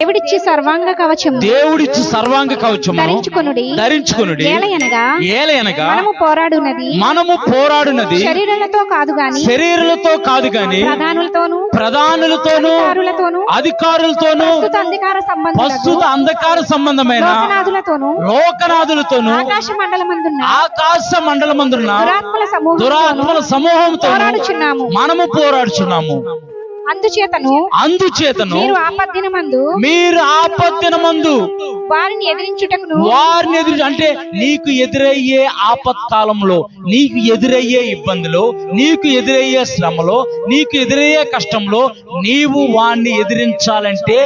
దేవుడిచ్చి సర్వాంగ కవచము. దేవుడిచ్చు సర్వాంగ కవచము ధరించుకొనుడి. ధరించుకునుడి. ఏలయనగా ఏలయనగా మనము పోరాడునది. మనము పోరాడునది. శరీరాలతో కాదు గాని శరీరాలతో కాదు గాని ప్రధానులతోను ప్రధానులతోనూ అధికారులతోను అధికారులతోనూ ప్రస్తుత అంధకార సంబంధులకు ప్రస్తుత అంధకార సంబంధమైన లోకనాథులతోను లోకనాథులతోనూ ఆకాశ మండలమందున్న ఆకాశ మండలమందున దురాత్మల సమూహం దురాత్మల సమూహంతో పోరాడుచున్నాము. మనము పోరాడుచున్నాము. అందుచేతను అందుచేతను మీరు ఆపద్దిన మందు మీరు ఆపత్తిన మందు వారిని ఎదిరించుటకును వారిని ఎదురు అంటే నీకు ఎదురయ్యే ఆపత్కాలంలో నీకు ఎదురయ్యే ఇబ్బందిలో నీకు ఎదురయ్యే శ్రమలో నీకు ఎదురయ్యే కష్టంలో నీవు వాణ్ణి ఎదిరించాలంటే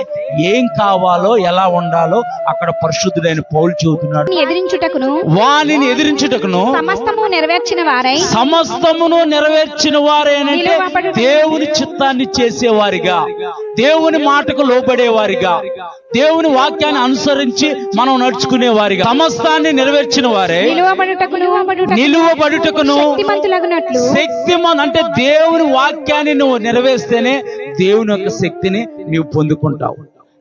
ఏం కావాలో ఎలా ఉండాలో అక్కడ పరిశుద్ధుడైన పౌలు చెబుతున్నాడు. ఎదిరించుటకును వాణిని ఎదిరించుటకును సమస్తము నెరవేర్చిన వారై సమస్తమును నెరవేర్చిన వారేనంటే దేవుని చిత్తాన్ని చేసేవారిగా దేవుని మాటకు లోబడేవారిగా దేవుని వాక్యాన్ని అనుసరించి మనం నడుచుకునే వారిగా. సమస్తాన్ని నెరవేర్చిన వారే. నిలువబడుటకును శక్తిమన్ అంటే దేవుని వాక్యాన్ని నువ్వు నెరవేర్స్తేనే దేవుని యొక్క శక్తిని నీవు పొందుకుంటావు.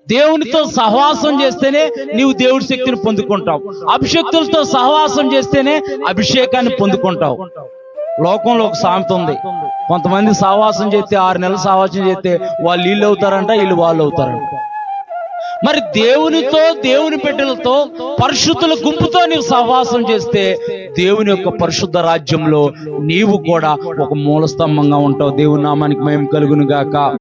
దేవునితో సహవాసం చేస్తేనే నీవు దేవుడి శక్తిని పొందుకుంటావు. అభిషక్తులతో సహవాసం చేస్తేనే అభిషేకాన్ని పొందుకుంటావు. లోకంలో ఒక సామెత ఉంది. కొంతమంది సహవాసం చేస్తే ఆరు నెలలు సహవాసం చేస్తే వాళ్ళు వీళ్ళు అవుతారంట వీళ్ళు వాళ్ళు అవుతారంట. మరి దేవునితో దేవుని బిడ్డలతో పరిశుద్ధుల గుంపుతో నీవు సహవాసం చేస్తే దేవుని యొక్క పరిశుద్ధ రాజ్యంలో నీవు కూడా ఒక మూల స్తంభంగా ఉంటావు. దేవుని నామానికి మేము కలుగును గాక